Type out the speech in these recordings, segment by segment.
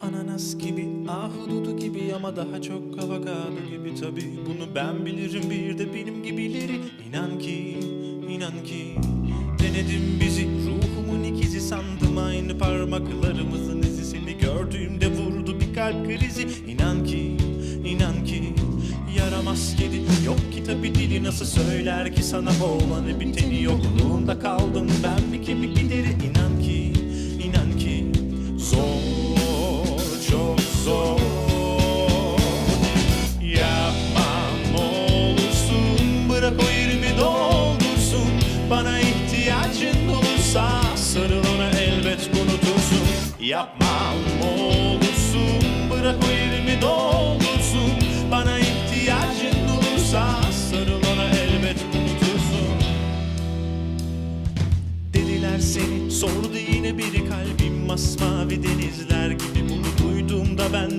Ananas gibi, ahududu gibi ama daha çok avokado gibi. Tabi Bunu ben bilirim bir de benim gibileri. İnan ki, inan ki Denedim bizi, ruhumun ikizi sandım Aynı parmaklarımızın izi. Seni gördüğümde vurdu bir kalp krizi. İnan ki, inan ki Yaramaz kedi. Yok ki tabi dili nasıl söyler ki sana olanı biteni. Yokluğunda kaldım ben bana ihtiyacın olursa sarıl ona elbet unutursun. Yapma olursun bırak o yerimi doldursun. Bana ihtiyacın olursa sarıl ona elbet unutursun. Dediler seni sordu yine biri kalbim. Masmavi denizler gibi Bunu duyduğumda ben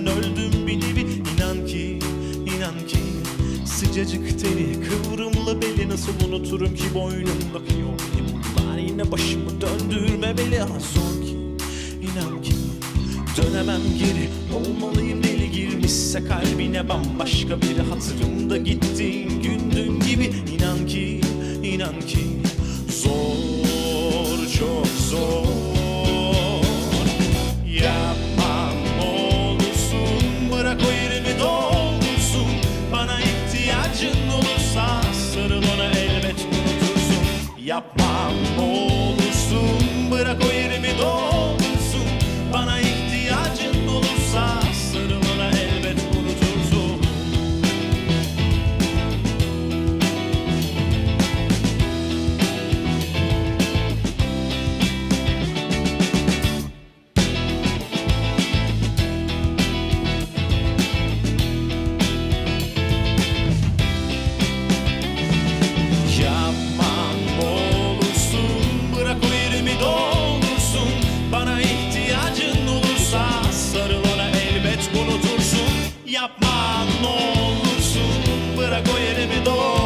Sıcacık teni, kıvrımlı beli Nasıl unuturum ki boynumdaki o Bunlar yine başımı döndürmemeli ama zor ki inan ki Dönemem geri. Olmalıyım deli girmişse kalbine bambaşka biri Hatırımda gittiğin gündün gibi Yapmam. Olursun ne olursun bırak o yerimi doğru.